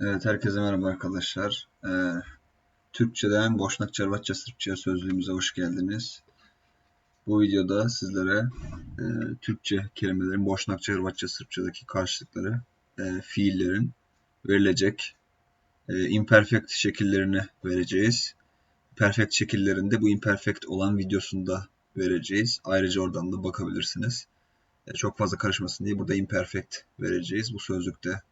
Evet, herkese merhaba arkadaşlar. Ee, Türkçeden Boşnakça, Arvatça, Sırpça sözlüğümüze hoş geldiniz. Bu videoda sizlere e, Türkçe kelimelerin Boşnakça, Hırvatça, Sırpçadaki karşılıkları, e, fiillerin verilecek e, imperfect şekillerini vereceğiz. Perfect şekillerinde bu imperfect olan videosunda vereceğiz. Ayrıca oradan da bakabilirsiniz. E, çok fazla karışmasın diye burada imperfect vereceğiz bu sözlükte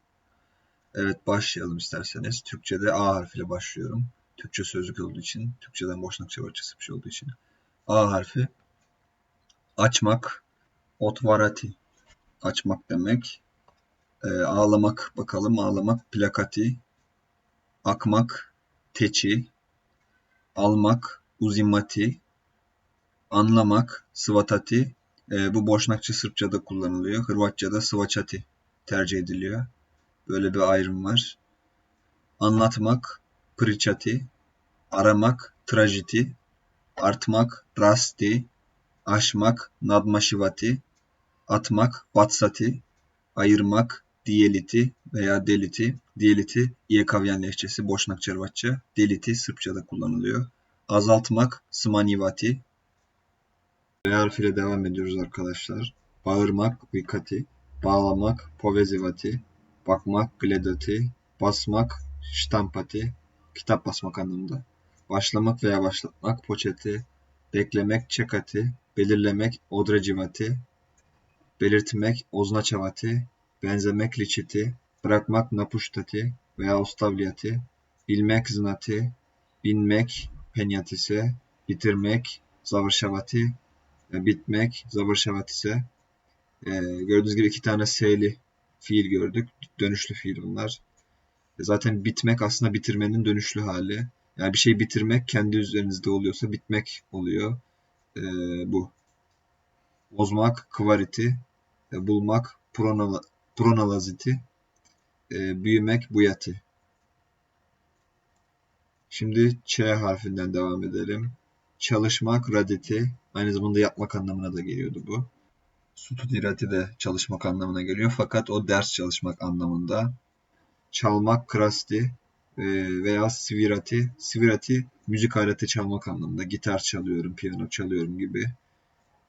Evet başlayalım isterseniz. Türkçe'de A harfiyle başlıyorum. Türkçe sözlük olduğu için, Türkçeden Boşnakça Barçası bir şey olduğu için. A harfi açmak, otvarati açmak demek. E, ağlamak bakalım ağlamak plakati, akmak teçi, almak uzimati, anlamak sıvatati. E, bu Boşnakça Sırpça'da kullanılıyor. Hırvatça'da sıvaçati tercih ediliyor. Böyle bir ayrım var. Anlatmak, pričati, aramak, trajiti, artmak, rasti, aşmak, nadmaşivati, atmak, batsati, ayırmak, diyeliti veya deliti. Diyeliti İyekavyan lehçesi, Boşnak Çervatça. Deliti Sırpçada kullanılıyor. Azaltmak, smanivati. V harfiyle devam ediyoruz arkadaşlar. Bağırmak, vikati. Bağlamak, povezivati bakmak, gledati, basmak, ştampati, kitap basmak anlamında. Başlamak veya başlatmak, poçeti, beklemek, çekati, belirlemek, odrecivati, belirtmek, oznaçavati, benzemek, liçiti, bırakmak, napuştati veya ostavliyati, bilmek, znati, binmek, penyatise, bitirmek, zavrşavati, bitmek, zavrşavatise. Ee, gördüğünüz gibi iki tane S'li fiil gördük. Dönüşlü fiil bunlar. E, zaten bitmek aslında bitirmenin dönüşlü hali. Yani bir şey bitirmek kendi üzerinizde oluyorsa bitmek oluyor. Ee, bu. Bozmak, kvariti, e, bulmak, pronala, pronalaziti, e, büyümek, buyati. Şimdi Ç harfinden devam edelim. Çalışmak, raditi, aynı zamanda yapmak anlamına da geliyordu bu. Studirati de çalışmak anlamına geliyor. Fakat o ders çalışmak anlamında. Çalmak, krasti e, veya svirati. Svirati müzik aleti çalmak anlamında. Gitar çalıyorum, piyano çalıyorum gibi.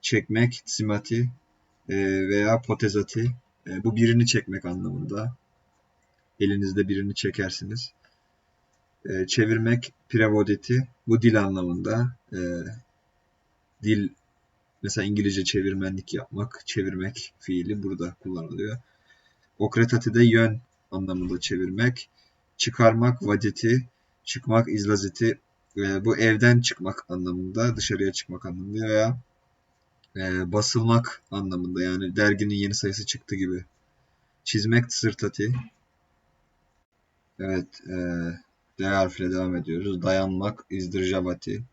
Çekmek, simati e, veya potezati. E, bu birini çekmek anlamında. Elinizde birini çekersiniz. Çevirmek, prevoditi. Bu dil anlamında. Dil Mesela İngilizce çevirmenlik yapmak, çevirmek fiili burada kullanılıyor. Okretatide yön anlamında çevirmek. Çıkarmak vadeti, çıkmak izlazeti e, bu evden çıkmak anlamında, dışarıya çıkmak anlamında veya e, basılmak anlamında yani derginin yeni sayısı çıktı gibi. Çizmek sırtati. Evet, e, D harfiyle devam ediyoruz. Dayanmak izdirjavati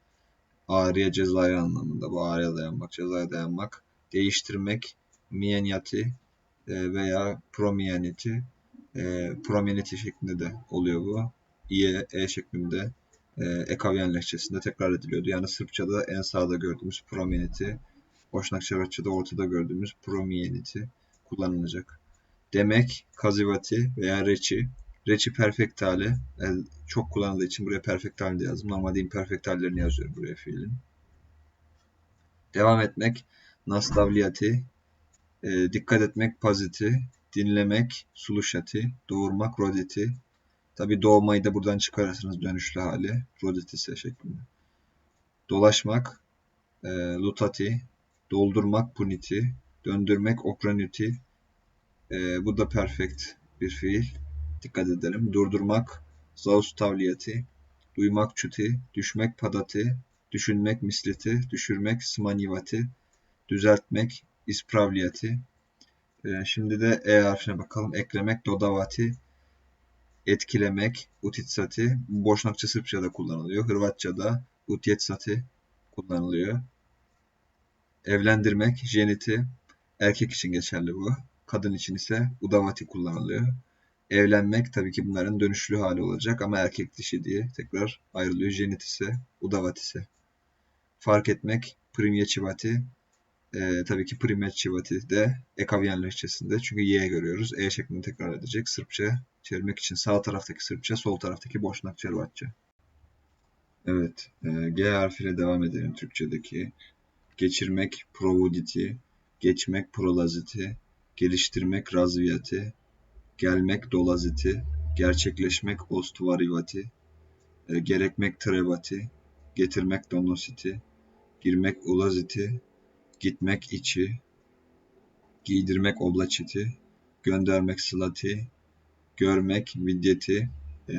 ağrıya cezaya anlamında. Bu ağrıya dayanmak, cezaya dayanmak. Değiştirmek, miyeniyati e, veya promiyeniti. E, şeklinde de oluyor bu. İye, E şeklinde e, Ekavyen lehçesinde tekrar ediliyordu. Yani Sırpçada en sağda gördüğümüz promiyeniti, Boşnak Çevrçça'da ortada gördüğümüz promiyeniti kullanılacak. Demek, kazivati veya reçi Reci perfect hali. Yani çok kullanıldığı için buraya perfect halde yazdım. Normalde imperfect hallerini yazıyorum buraya fiilin. Devam etmek. Nastavliyati. E, dikkat etmek paziti. Dinlemek suluşati. Doğurmak roditi. Tabi doğmayı da buradan çıkarırsınız dönüşlü hali. Roditise şeklinde. Dolaşmak. E, lutati. Doldurmak puniti. Döndürmek okraniti. E, bu da perfect bir fiil dikkat edelim. Durdurmak, zaus tavliyeti, duymak çuti, düşmek padati, düşünmek misliti, düşürmek smanivati, düzeltmek ispravliyeti. Ee, şimdi de E harfine bakalım. Eklemek dodavati, etkilemek utitsati. Boşnakça Sırpça'da kullanılıyor. Hırvatça'da utjetsati kullanılıyor. Evlendirmek jeniti. Erkek için geçerli bu. Kadın için ise udavati kullanılıyor. Evlenmek tabii ki bunların dönüşlü hali olacak ama erkek dişi diye tekrar ayrılıyor. Jenitise, udavatise. Fark etmek, primyechivati. e, tabii ki primetçivati de Ekaviyen lehçesinde. Çünkü Y görüyoruz. E şeklinde tekrar edecek. Sırpça çevirmek için sağ taraftaki Sırpça, sol taraftaki Boşnak Çervatça. Evet. E, G harfiyle devam edelim Türkçedeki. Geçirmek provoditi, geçmek prolaziti, geliştirmek razviyati, gelmek dolaziti, gerçekleşmek ostuvarivati, e, gerekmek trebati, getirmek donositi, girmek ulaziti, gitmek içi, giydirmek oblaçiti, göndermek sılati, görmek vidyeti, e,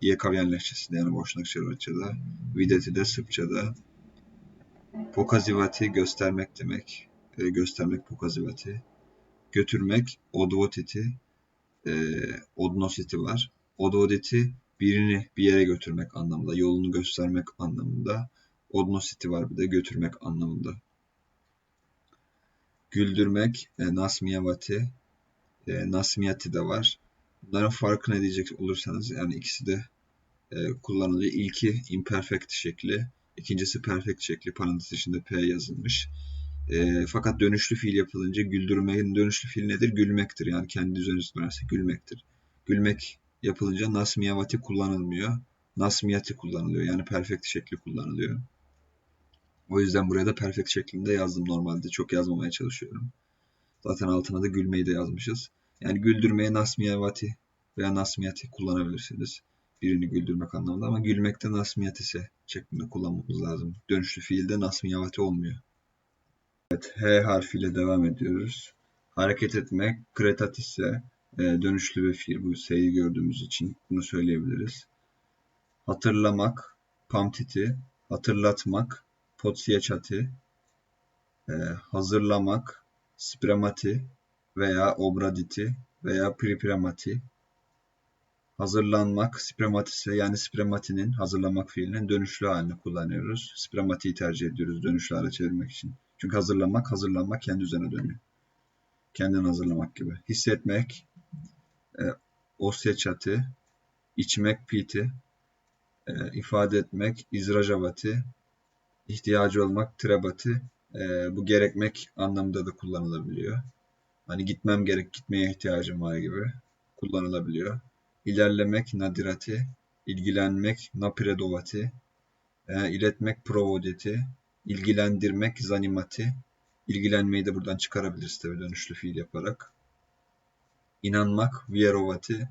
Yekavyan lehçesinde yani Boşnak Çervatça'da, videti de Sırpça'da, pokazivati göstermek demek, e, göstermek pokazivati, götürmek odvotiti, e, odnositi var. Odvoditi birini bir yere götürmek anlamında, yolunu göstermek anlamında. Odnositi var bir de götürmek anlamında. Güldürmek, e, nasmiyavati, e, nasmiyati de var. Bunların farkı ne diyecek olursanız yani ikisi de e, kullanılıyor. İlki imperfect şekli, ikincisi perfect şekli parantez içinde P yazılmış. E, fakat dönüşlü fiil yapılınca güldürmenin dönüşlü fiil nedir? Gülmektir. Yani kendi üzerine gülmektir. Gülmek yapılınca nasmiyavati kullanılmıyor. Nasmiyati kullanılıyor. Yani perfect şekli kullanılıyor. O yüzden buraya da perfect şeklinde yazdım normalde. Çok yazmamaya çalışıyorum. Zaten altına da gülmeyi de yazmışız. Yani güldürmeye nasmiyavati veya nasmiyati kullanabilirsiniz. Birini güldürmek anlamında ama gülmekte nasmiyat ise şeklinde kullanmamız lazım. Dönüşlü fiilde nasmiyavati olmuyor. Evet, H harfiyle devam ediyoruz. Hareket etmek, kretat ise e, dönüşlü bir fiil. Bu S'yi gördüğümüz için bunu söyleyebiliriz. Hatırlamak, pamtiti, hatırlatmak, potsiyeçati, e, hazırlamak, spremati veya obraditi veya pripramati, hazırlanmak, sprematise yani sprematinin hazırlamak fiilinin dönüşlü halini kullanıyoruz. Sprematiyi tercih ediyoruz dönüşlü hale çevirmek için. Çünkü hazırlamak, hazırlanmak kendi üzerine dönüyor. Kendini hazırlamak gibi. Hissetmek, e, osyeçati, içmek piti, e, ifade etmek, izrajavati, ihtiyacı olmak, trebati, e, bu gerekmek anlamında da kullanılabiliyor. Hani gitmem gerek, gitmeye ihtiyacım var gibi kullanılabiliyor. İlerlemek, nadirati, ilgilenmek, napiredovati, e, iletmek, provodeti, ilgilendirmek, zanimati, ilgilenmeyi de buradan çıkarabiliriz tabi dönüşlü fiil yaparak. İnanmak, vierovati,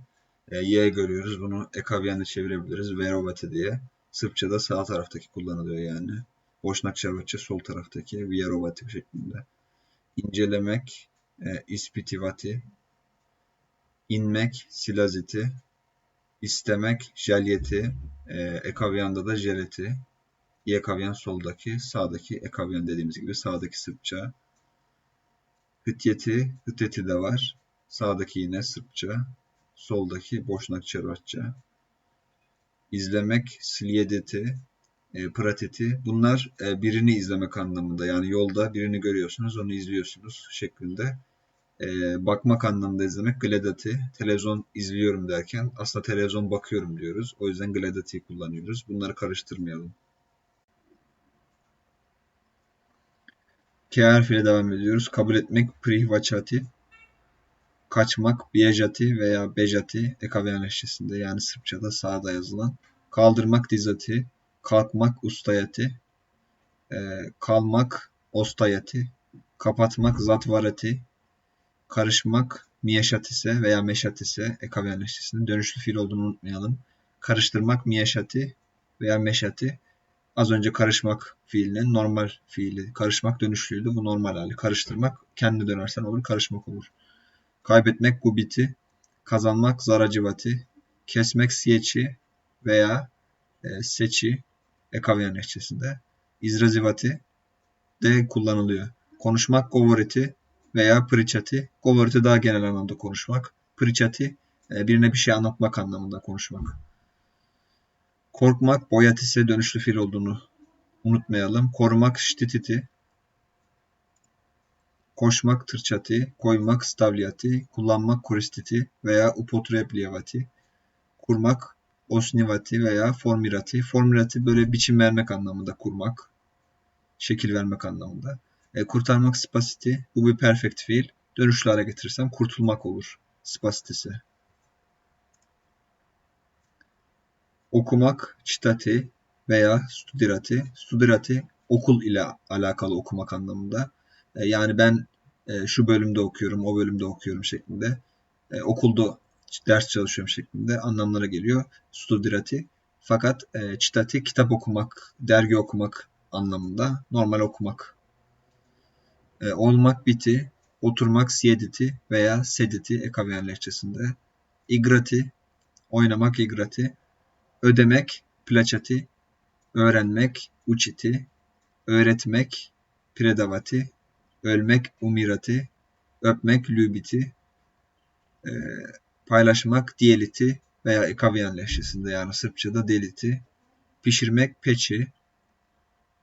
e, Y görüyoruz. Bunu ekavyenle çevirebiliriz. Verovati diye. Sırpçada sağ taraftaki kullanılıyor yani. Boşnak Çervatça sol taraftaki Vierovati şeklinde. İncelemek, e, ispitivati, inmek, silaziti, istemek, jelyeti, e, ekavyan'da da jeleti, Yekavyan soldaki, sağdaki ekavyan dediğimiz gibi sağdaki Sırpça. Hıtyeti, hıteti de var. Sağdaki yine Sırpça, soldaki Boşnak Çervatça. İzlemek, sliyedeti, e, prateti. Bunlar e, birini izlemek anlamında. Yani yolda birini görüyorsunuz, onu izliyorsunuz şeklinde. E, bakmak anlamında izlemek gledati. Televizyon izliyorum derken aslında televizyon bakıyorum diyoruz. O yüzden gledati kullanıyoruz. Bunları karıştırmayalım. K harfiyle devam ediyoruz. Kabul etmek prihvaçati. Kaçmak biyajati veya bejati ekaviyan eşlisinde yani Sırpçada sağda yazılan. Kaldırmak dizati kalkmak ustayati, e, kalmak ostayati, kapatmak zatvarati, karışmak miyeşatise veya meşatise ekaviyanleştisinin dönüşlü fiil olduğunu unutmayalım. Karıştırmak miyeşati veya meşati az önce karışmak fiilinin normal fiili. Karışmak dönüşlüydü. Bu normal hali. Karıştırmak kendi dönersen olur. Karışmak olur. Kaybetmek gubiti. Kazanmak zaracivati. Kesmek siyeçi veya e, seçi Ekavyan lehçesinde. İzrazivati de kullanılıyor. Konuşmak govoriti veya pričati. Govoriti daha genel anlamda konuşmak. Pričati e, birine bir şey anlatmak anlamında konuşmak. Korkmak boyatise dönüşlü fiil olduğunu unutmayalım. Korumak ştititi. Koşmak tırçati, koymak stavliati, kullanmak koristiti veya upotrepliyavati. Kurmak osnivati veya formirati. Formirati böyle biçim vermek anlamında kurmak. Şekil vermek anlamında. E, kurtarmak spasiti. Bu bir perfect fiil. Dönüşlü hale getirirsem kurtulmak olur. Spasitesi. Okumak çitati veya studirati. Studirati okul ile alakalı okumak anlamında. E, yani ben e, şu bölümde okuyorum, o bölümde okuyorum şeklinde. E, okulda ders çalışıyorum şeklinde anlamlara geliyor. Studirati. Fakat e, çitati kitap okumak, dergi okumak anlamında. Normal okumak. Olmak biti, oturmak siediti veya sediti Ekaviyen lehçesinde. İgrati, oynamak igrati. Ödemek plaçati, öğrenmek uçiti, öğretmek predavati, ölmek umirati, öpmek lübiti, e, paylaşmak diyeliti veya Ekaviyen lehçesinde yani Sırpçada deliti, pişirmek peçi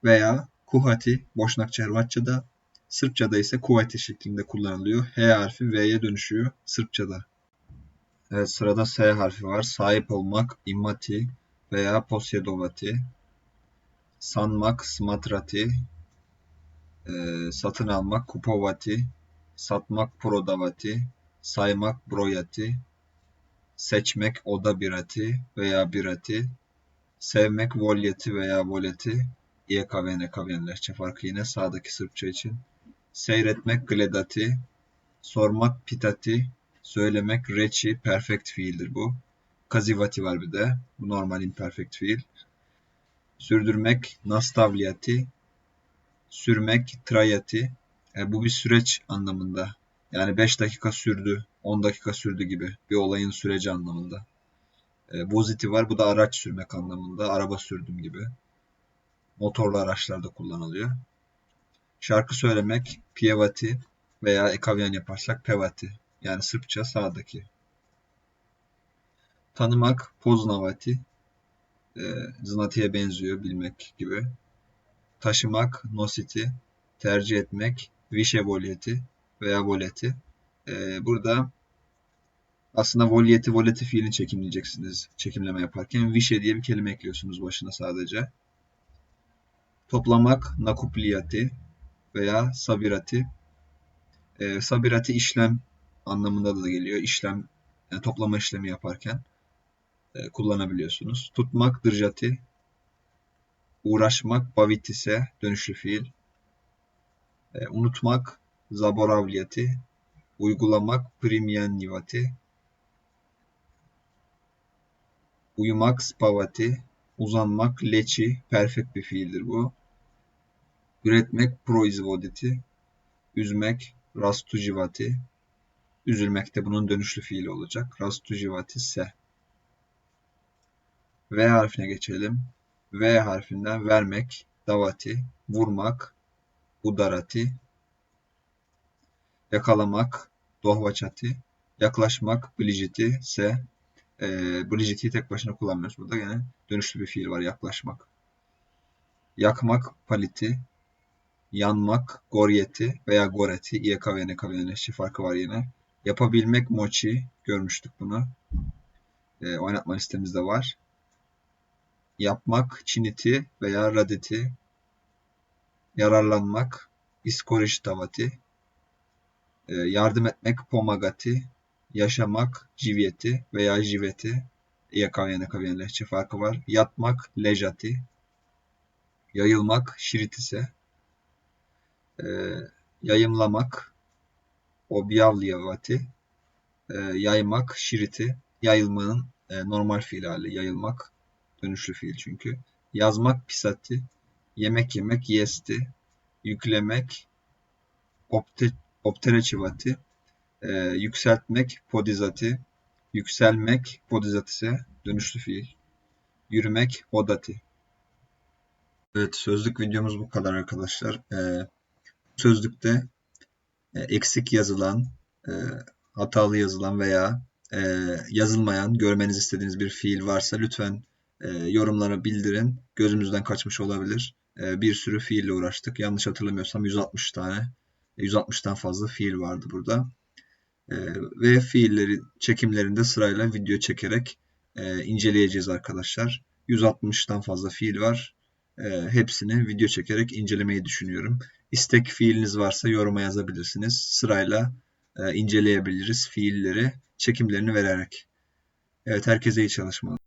veya kuhati Boşnakça Hırvatça'da, Sırpçada ise kuvveti şeklinde kullanılıyor. H harfi V'ye dönüşüyor Sırpçada. Evet sırada S harfi var. Sahip olmak imati veya posjedovati. Sanmak smatrati. E, satın almak kupovati. Satmak prodavati. Saymak broyati. Seçmek oda birati veya birati. Sevmek volyeti veya voleti. İYKVN kavyen lehçe farkı yine sağdaki Sırpça için. Seyretmek gledati. Sormak pitati. Söylemek reçi. Perfect fiildir bu. Kazivati var bir de. Bu normal imperfect fiil. Sürdürmek nastavliyati. Sürmek trayati. E, bu bir süreç anlamında. Yani 5 dakika sürdü, 10 dakika sürdü gibi bir olayın süreci anlamında. E, voziti var. Bu da araç sürmek anlamında. Araba sürdüm gibi. Motorlu araçlarda kullanılıyor. Şarkı söylemek pievati veya ekavyan yaparsak pevati. Yani Sırpça sağdaki. Tanımak poznavati. E, znatiye benziyor bilmek gibi. Taşımak nositi. Tercih etmek vişe volyeti veya voleti. E, burada aslında volyeti, voleti fiilini çekimleyeceksiniz çekimleme yaparken. Vişe diye bir kelime ekliyorsunuz başına sadece. Toplamak nakupliyati veya sabirati. E, sabirati işlem anlamında da geliyor. İşlem, yani toplama işlemi yaparken e, kullanabiliyorsunuz. Tutmak dırjati, uğraşmak bavitise dönüşlü fiil. E, unutmak zaboravliyati, uygulamak primyenivati, uyumak spavati, uzanmak leçi, perfect bir fiildir bu. Üretmek proizvoditi, üzmek rastujivati, üzülmek de bunun dönüşlü fiili olacak. Rastujivati se. V harfine geçelim. V harfinden vermek, davati, vurmak, udarati, yakalamak, dohvaçati, yaklaşmak, biliciti ise e, biliciti'yi tek başına kullanmıyoruz. Burada yine dönüşlü bir fiil var yaklaşmak. Yakmak, paliti, yanmak, goryeti veya goreti, İYK ve NK farkı var yine. Yapabilmek, mochi, görmüştük bunu. E, oynatma listemizde var. Yapmak, çiniti veya raditi. Yararlanmak, iskoriştavati e, yardım etmek pomagati, yaşamak civiyeti veya jiveti, yakavyen kavyen lehçe farkı var. Yatmak lejati, yayılmak şiritise, e, yayımlamak objavliyavati, e, yaymak şiriti, yayılmanın e, normal fiil hali, yayılmak dönüşlü fiil çünkü. Yazmak pisati, yemek yemek yesti, yüklemek opte, optereçivati, e, yükseltmek podizati, yükselmek podizatise dönüşlü fiil, yürümek odati. Evet sözlük videomuz bu kadar arkadaşlar. E, sözlükte eksik yazılan, e, hatalı yazılan veya e, yazılmayan, görmenizi istediğiniz bir fiil varsa lütfen e, yorumlara bildirin. Gözümüzden kaçmış olabilir. E, bir sürü fiille uğraştık. Yanlış hatırlamıyorsam 160 tane 160'tan fazla fiil vardı burada. E, ve fiilleri çekimlerinde sırayla video çekerek e, inceleyeceğiz arkadaşlar. 160'tan fazla fiil var. E, hepsini video çekerek incelemeyi düşünüyorum. İstek fiiliniz varsa yoruma yazabilirsiniz. Sırayla e, inceleyebiliriz fiilleri, çekimlerini vererek. Evet herkese iyi çalışmalar.